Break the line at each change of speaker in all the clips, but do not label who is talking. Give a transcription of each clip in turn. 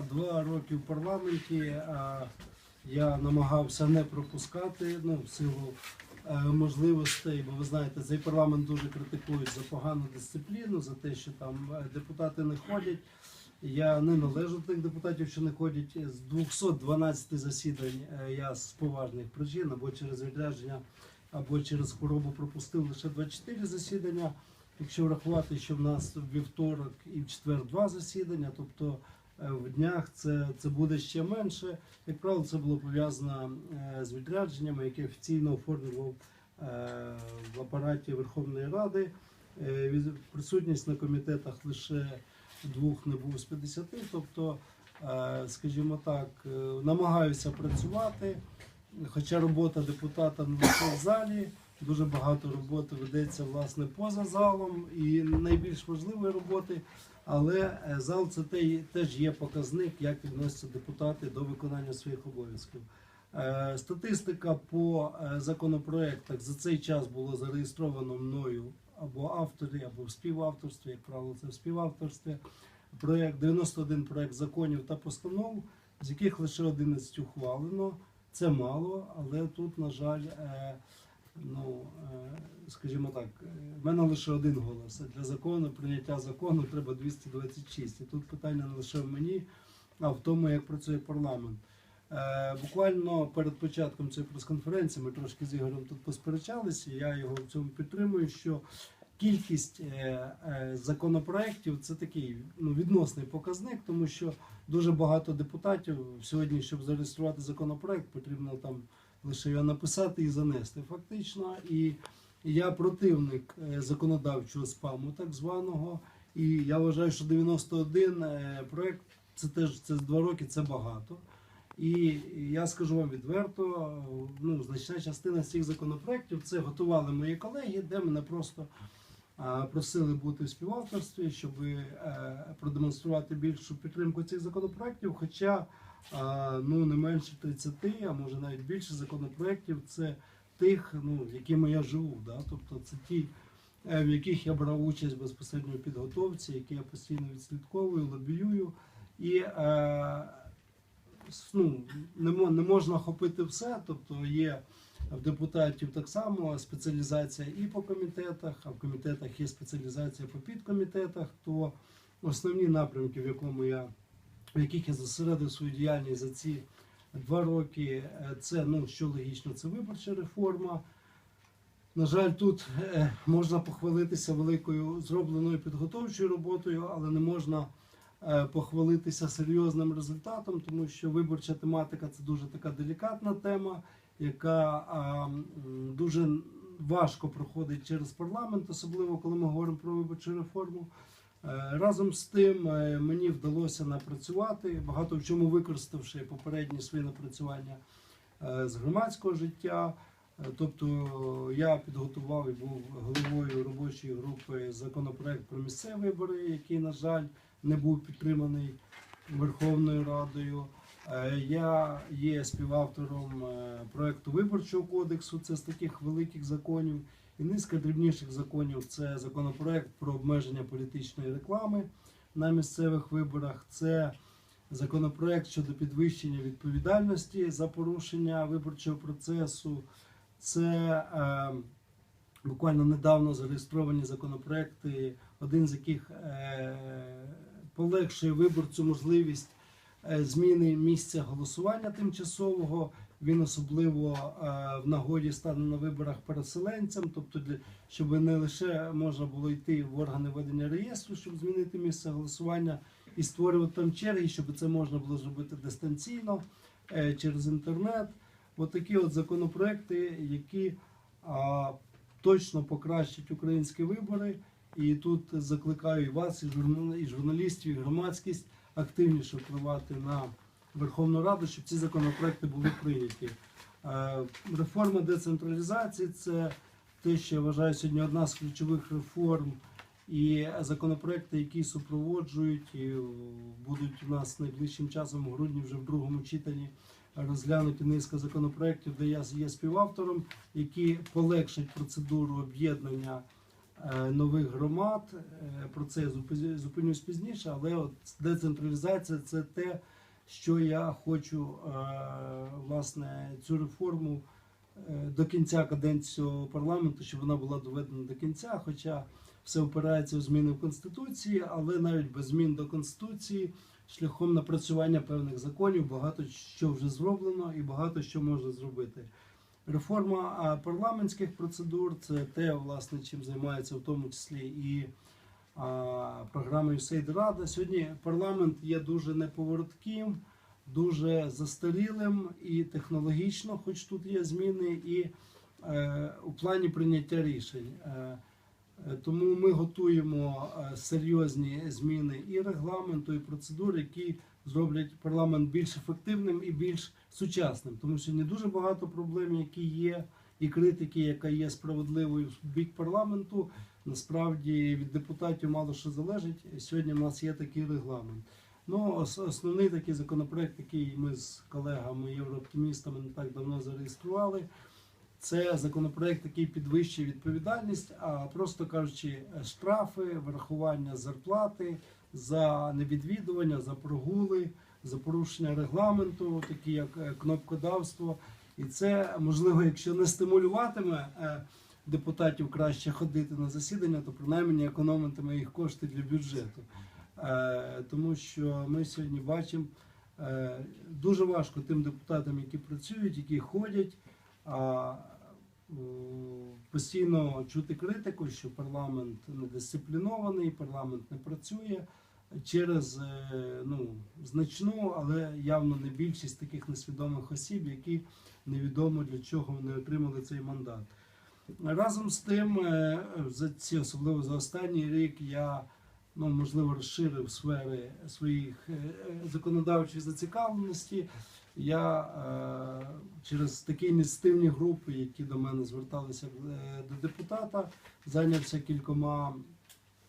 два роки в парламенті я намагався не пропускати ну, в силу е, можливостей, бо ви знаєте, цей парламент дуже критикують за погану дисципліну, за те, що там е, депутати не ходять. Я не належу до тих депутатів, що не ходять. З 212 засідань е, я з поважних причин або через відрядження, або через хворобу пропустив лише 24 засідання. Якщо врахувати, що в нас вівторок і в четвер два засідання, тобто в днях це, це буде ще менше. Як правило, це було пов'язано е, з відрядженнями, які офіційно оформлював е, в апараті Верховної Ради. Е, Присутність на комітетах лише двох не був з 50, тобто, е, скажімо так, е, намагаюся працювати. Хоча робота депутата не лише в залі, дуже багато роботи ведеться власне поза залом і найбільш важливої роботи. Але е, зал це теж є показник, як відносяться депутати до виконання своїх обов'язків. Е, Статистика по е, законопроектах за цей час було зареєстровано мною або авторі, або в співавторстві, як правило, це в співавторстві. Проект 91 проект законів та постанов, з яких лише 11 ухвалено. Це мало, але тут, на жаль, ну, е, скажімо так, е, в мене лише один голос. Для закону, прийняття закону треба 226. І тут питання не лише в мені, а в тому, як працює парламент. Е, Буквально перед початком цієї прес-конференції ми трошки з Ігорем тут посперечалися. Я його в цьому підтримую. Що кількість законопроєктів це такий ну, відносний показник, тому що дуже багато депутатів сьогодні, щоб зареєструвати законопроект, потрібно там лише його написати і занести. Фактично, і я противник е, законодавчого спаму, так званого. І я вважаю, що 91 проєкт проект це теж це два роки, це багато. І я скажу вам відверто, ну, значна частина з цих законопроєктів це готували мої колеги, де мене просто просили бути в співавторстві, щоб е, продемонструвати більшу підтримку цих законопроєктів. Хоча ну, не менше 30, а може навіть більше законопроєктів це тих, ну, якими я живу. Да? Тобто це ті, е, в яких я брав участь безпосередньо в підготовці, які я постійно відслідковую, лобіюю. І е, ну, не, можна охопити все, тобто є в депутатів так само спеціалізація і по комітетах, а в комітетах є спеціалізація по підкомітетах, то основні напрямки, в якому я в яких я зосередив свою діяльність за ці два роки, е, це ну що логічно, це виборча реформа. На жаль, тут е, можна похвалитися великою зробленою підготовчою роботою, але не можна е, похвалитися серйозним результатом, тому що виборча тематика це дуже така делікатна тема, яка дуже важко проходить через парламент, особливо коли ми говоримо про виборчу реформу. Е, Разом з тим е, мені вдалося напрацювати, багато в чому використавши попередні свої напрацювання е, з громадського життя. Тобто я підготував і був головою робочої групи законопроект про місцеві вибори, який, на жаль, не був підтриманий Верховною Радою. Е, Я є співавтором е, проекту виборчого кодексу. Це з таких великих законів. І низка дрібніших законів. Це законопроект про обмеження політичної реклами на місцевих виборах. Це законопроект щодо підвищення відповідальності за порушення виборчого процесу. Це е, буквально недавно зареєстровані законопроекти, один з яких е, полегшує виборцю можливість зміни місця голосування тимчасового. Він особливо е, в нагоді стане на виборах переселенцям, тобто для щоб не лише можна було йти в органи ведення реєстру, щоб змінити місце голосування і створювати там черги, щоб це можна було зробити дистанційно е, через інтернет. От такі от законопроекти, які а, точно покращать українські вибори. І тут закликаю і вас, і журналістів, і громадськість активніше впливати на Верховну Раду, щоб ці законопроекти були прийняті. Е, Реформа децентралізації це те, що я вважаю сьогодні одна з ключових реформ. І законопроекти, які супроводжують і будуть у нас найближчим часом у грудні вже в другому читанні розглянуті низка законопроєктів, де я є співавтором, які полегшать процедуру об'єднання нових громад. Е, Про це я зупинюсь пізніше, але от децентралізація це те, що я хочу е, власне цю реформу е, до кінця каденції парламенту, щоб вона була доведена до кінця. Хоча все опирається у зміни в конституції, але навіть без змін до конституції, шляхом напрацювання певних законів, багато що вже зроблено і багато що можна зробити. Реформа парламентських процедур це те, власне, чим займається в тому числі і а, програма USAID Рада. Сьогодні парламент є дуже неповоротким, дуже застарілим і технологічно, хоч тут є зміни, і е, у плані прийняття рішень. Е, Е, Тому ми готуємо серйозні зміни і регламенту, і процедур, які зроблять парламент більш ефективним і більш сучасним. Тому що не дуже багато проблем, які є, і критики, яка є справедливою в бік парламенту. Насправді від депутатів мало що залежить. Сьогодні в нас є такий регламент. Ну, основний такий законопроект, який ми з колегами єврооптимістами не так давно зареєстрували. Це законопроект, який підвищує відповідальність, а просто кажучи, штрафи, врахування зарплати за невідвідування, за прогули, за порушення регламенту, такі як е, кнопкодавство. І це можливо, якщо не стимулюватиме е, депутатів краще ходити на засідання, то принаймні економитиме їх кошти для бюджету. Е, Тому що ми сьогодні бачимо дуже важко тим депутатам, які працюють, які ходять. А постійно чути критику, що парламент недисциплінований, парламент не працює через е, ну, значну, але явно не більшість таких несвідомих осіб, які невідомо для чого вони отримали цей мандат. Разом з тим, е, за ці, особливо за останній рік, я ну, можливо розширив сфери своїх е, законодавчої зацікавленості. Я через такі ініціативні групи, які до мене зверталися до депутата, зайнявся кількома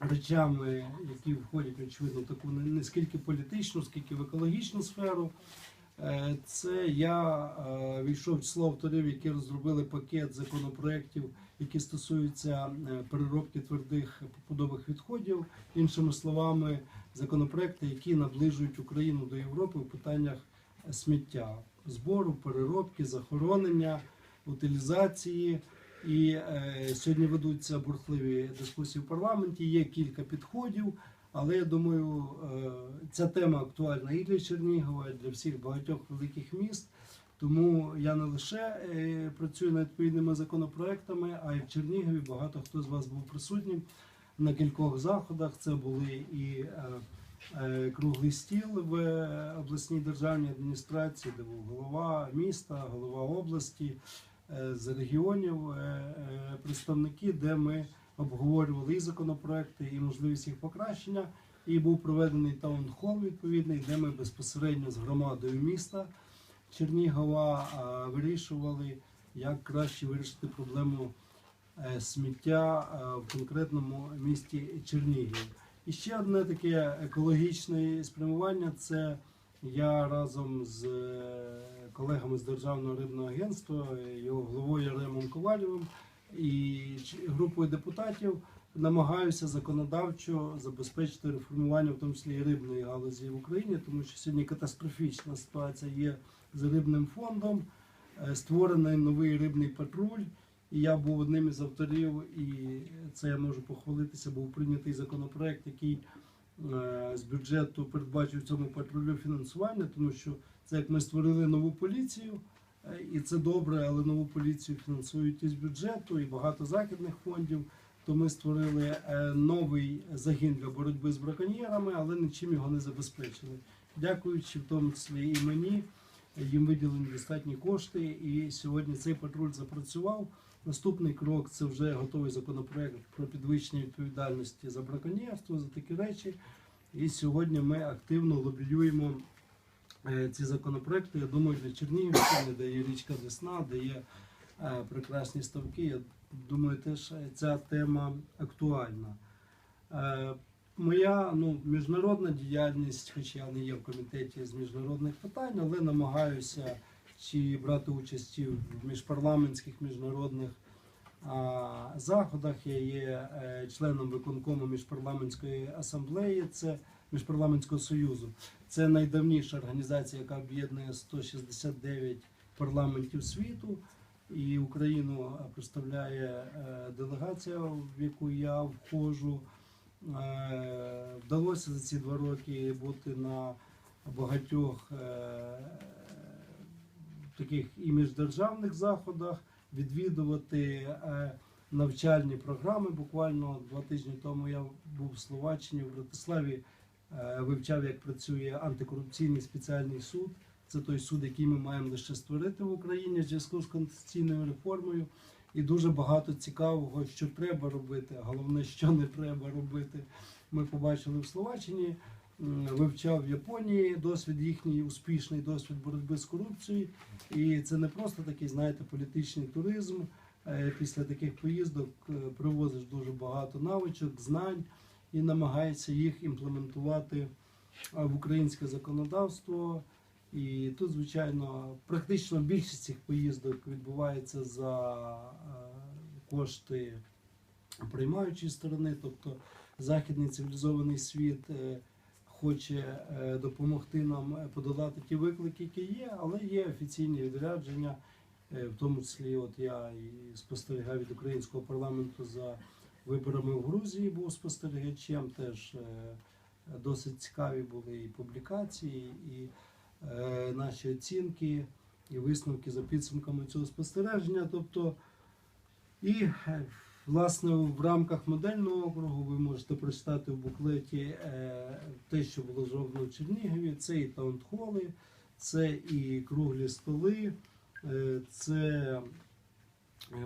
речами, які входять очевидно в таку не, скільки політичну, скільки в екологічну сферу. Е, Це я е, війшов в число авторів, які розробили пакет законопроєктів, які стосуються е, переробки твердих побутових відходів. Іншими словами, законопроекти, які наближують Україну до Європи в питаннях сміття, збору, переробки, захоронення, утилізації. І е, сьогодні ведуться бурхливі дискусії в парламенті. Є кілька підходів, але я думаю, е, ця тема актуальна і для Чернігова, і для всіх багатьох великих міст. Тому я не лише е, працюю над відповідними законопроектами, а й в Чернігові багато хто з вас був присутнім на кількох заходах. Це були і е, е, круглий стіл в обласній державній адміністрації, де був голова міста, голова області з регіонів, е, е, представники, де ми обговорювали і законопроекти, і можливість їх покращення. І був проведений таунхол відповідний, де ми безпосередньо з громадою міста Чернігова вирішували, як краще вирішити проблему е, сміття е, в конкретному місті Чернігів. І ще одне таке екологічне спрямування це я разом з е, колегами з Державного рибного агентства, його головою Яремом Ковалєвим і групою депутатів намагаюся законодавчо забезпечити реформування, в тому числі і рибної галузі в Україні, тому що сьогодні катастрофічна ситуація є з рибним фондом. Е, Створений новий рибний патруль. І я був одним із авторів, і це я можу похвалитися. Був прийнятий законопроект, який е, з бюджету передбачив цьому патрулю фінансування, тому що це як ми створили нову поліцію, е, і це добре, але нову поліцію фінансують із бюджету і багато західних фондів. То ми створили е, новий загін для боротьби з браконьєрами, але нічим його не забезпечили. Дякуючи в тому числі і мені, їм виділені достатні кошти. І сьогодні цей патруль запрацював. Наступний крок це вже готовий законопроект про підвищення відповідальності за браконьєрство, за такі речі. І сьогодні ми активно лобіюємо ці законопроекти. Я думаю, для Чернігівщини, де є річка Десна, де є е, прекрасні ставки. Я думаю, теж ця тема актуальна. Е, Моя ну, міжнародна діяльність, хоч я не є в комітеті з міжнародних питань, але намагаюся чи брати участь в міжпарламентських міжнародних а, заходах. Я є е, членом виконкому міжпарламентської асамблеї, це міжпарламентського союзу. Це найдавніша організація, яка об'єднує 169 парламентів світу. І Україну е, представляє е, делегація, в яку я входжу. Е, Вдалося за ці два роки бути на багатьох таких і міждержавних заходах, відвідувати навчальні програми. Буквально два тижні тому я був в Словаччині, в Братиславі, вивчав, як працює антикорупційний спеціальний суд. Це той суд, який ми маємо лише створити в Україні в зв'язку з конституційною реформою. І дуже багато цікавого, що треба робити, головне, що не треба робити. Ми побачили в Словаччині, вивчав в Японії досвід їхній успішний досвід боротьби з корупцією. І це не просто такий, знаєте, політичний туризм. Е, Після таких поїздок е, привозиш дуже багато навичок, знань і намагаєшся їх імплементувати в українське законодавство. І тут, звичайно, практично більшість цих поїздок відбувається за е, кошти приймаючої сторони, тобто західний цивілізований світ е, хоче е, допомогти нам подолати ті виклики, які є, але є офіційні відрядження, в тому числі, от я і спостерігав від українського парламенту за виборами в Грузії, був спостерігачем. Теж е, досить цікаві були і публікації, і е, наші оцінки, і висновки за підсумками цього спостереження. Тобто, і е, власне в рамках модельного округу ви можете прочитати в буклеті те, що було зроблено в Чернігові. Це і таунхоли, це і круглі столи, це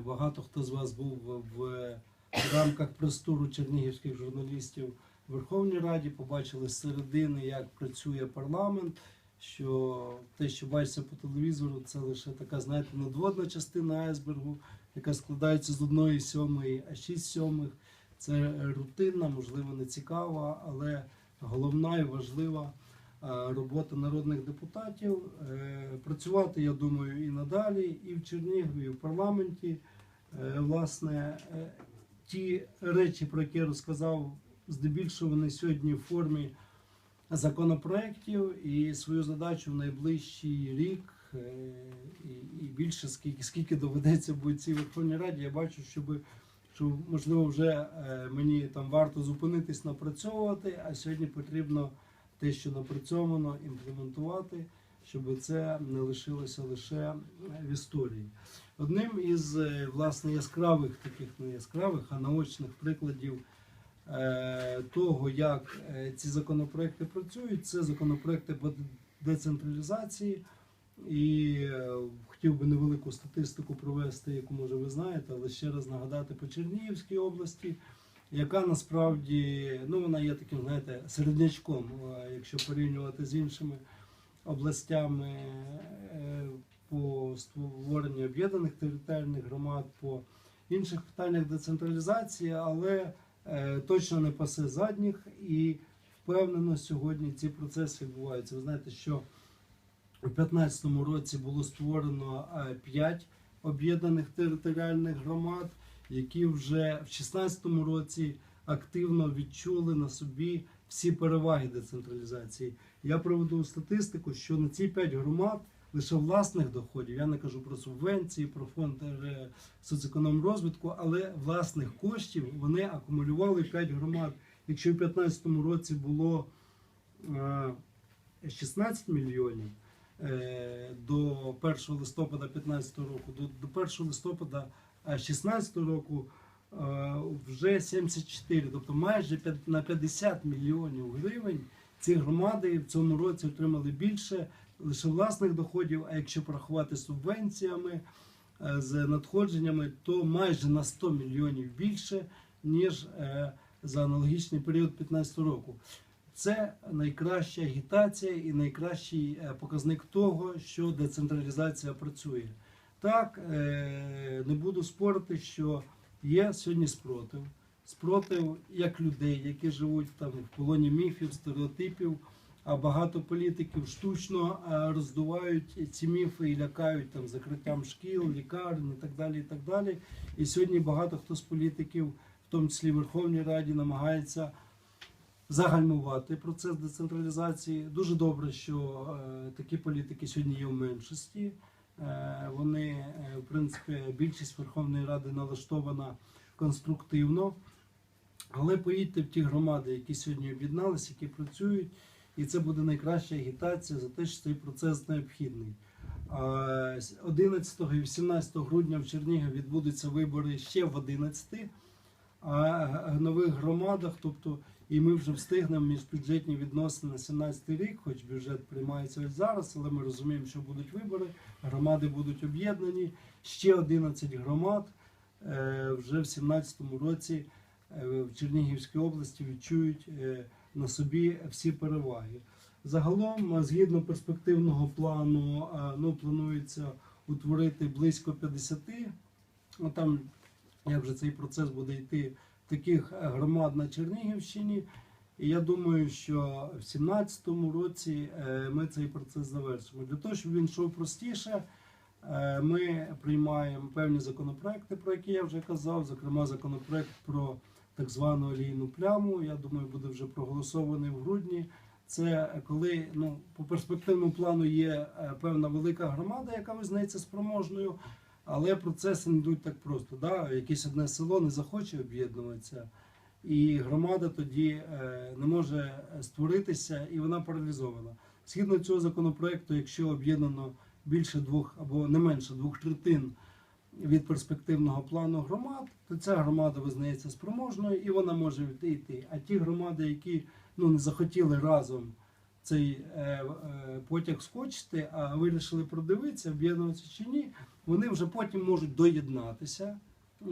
багато хто з вас був в, в рамках прес-туру чернігівських журналістів в Верховній Раді, побачили з середини, як працює парламент. Що те, що бачиться по телевізору, це лише така, знаєте, надводна частина айсбергу, яка складається з одної сьомої, а шість сьомих. Це рутинна, можливо, не цікава, але головна і важлива е, робота народних депутатів. Е, Працювати, я думаю, і надалі, і в Чернігові, і в парламенті. Е, Власне, ті речі, про які я розказав, здебільшого вони сьогодні в формі законопроєктів і свою задачу в найближчий рік е, і, більше скільки, скільки доведеться бути цій Верховній Раді, я бачу, щоб що можливо вже е, мені там варто зупинитись напрацьовувати, а сьогодні потрібно те, що напрацьовано, імплементувати, щоб це не лишилося лише в історії. Одним із е, власне яскравих таких не яскравих, а наочних прикладів е, того, як е, ці законопроекти працюють, це законопроекти по децентралізації. І хотів би невелику статистику провести, яку може ви знаєте, але ще раз нагадати по Чернігівській області, яка насправді ну вона є таким, знаєте, середнячком, якщо порівнювати з іншими областями по створенню об'єднаних територіальних громад, по інших питаннях децентралізації, але е, точно не пасе задніх і впевнено сьогодні ці процеси відбуваються. Ви знаєте, що у 2015 році було створено 5 об'єднаних територіальних громад, які вже в 2016 році активно відчули на собі всі переваги децентралізації. Я проведу статистику, що на ці 5 громад лише власних доходів, я не кажу про субвенції, про фонд е, соцекономрозвитку, але власних коштів вони акумулювали 5 громад. Якщо в 2015 році було е, 16 мільйонів, е, до 1 листопада 2015 року, до, до 1 листопада 2016 року е, вже 74, тобто майже на 50 мільйонів гривень ці громади в цьому році отримали більше лише власних доходів, а якщо порахувати субвенціями е, з надходженнями, то майже на 100 мільйонів більше, ніж е, за аналогічний період 2015 року. Це найкраща агітація і найкращий е, показник того, що децентралізація працює. Так, не буду спорити, що є сьогодні спротив. Спротив як людей, які живуть там в полоні міфів, стереотипів, багато політиків штучно е, роздувають ці міфи і лякають там закриттям шкіл, лікарень і так далі. І так далі. І сьогодні багато хто з політиків, в тому числі Верховній Раді, намагається загальмувати процес децентралізації. Дуже добре, що е, такі політики сьогодні є в меншості. Е, вони, е, в принципі, більшість Верховної Ради налаштована конструктивно. Але поїдьте в ті громади, які сьогодні об'єдналися, які працюють, і це буде найкраща агітація за те, що цей процес необхідний. 11 і 18 грудня в Чернігові відбудуться вибори ще в 11, е, нових громадах, тобто і ми вже встигнемо міжбюджетні відносини на 17 рік, хоч бюджет приймається ось зараз, але ми розуміємо, що будуть вибори, громади будуть об'єднані. Ще 11 громад е, вже в 17 році е, в Чернігівській області відчують е, на собі всі переваги. Загалом, е, згідно перспективного плану, е, ну, планується утворити близько 50, ну там як вже цей процес буде йти таких е, громад на Чернігівщині. І я думаю, що в 2017 році ми цей процес завершимо. Для того, щоб він йшов простіше, ми приймаємо певні законопроекти, про які я вже казав, зокрема законопроект про так звану олійну пляму. Я думаю, буде вже проголосований в грудні. Це коли ну, по перспективному плану є е, певна велика громада, яка визнається спроможною, але процеси не йдуть так просто. Да? Якесь одне село не захоче об'єднуватися, і громада тоді е, не може створитися, і вона паралізована. Згідно цього законопроекту, якщо об'єднано більше двох або не менше двох третин від перспективного плану громад, то ця громада визнається спроможною і вона може йти. А ті громади, які ну, не захотіли разом цей е, е, потяг скочити, а вирішили продивитися, об'єднуватися чи ні, вони вже потім можуть доєднатися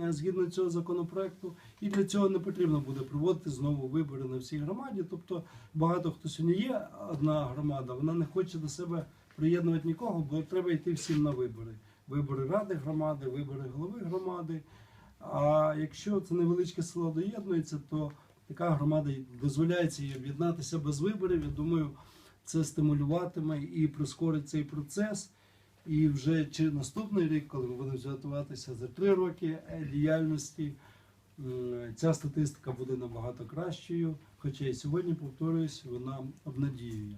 е, згідно цього законопроекту. І для цього не потрібно буде проводити знову вибори на всій громаді. Тобто багато хто сьогодні є одна громада, вона не хоче до себе приєднувати нікого, бо треба йти всім на вибори. Вибори ради громади, вибори голови громади. А якщо це невеличке село доєднується, то така громада дозволяється їй об'єднатися без виборів. Я думаю, це стимулюватиме і прискорить цей процес. І вже чи наступний рік, коли ми будемо готуватися за три роки діяльності, ця статистика буде набагато кращою. Хоча і сьогодні, повторююсь, вона обнадіює.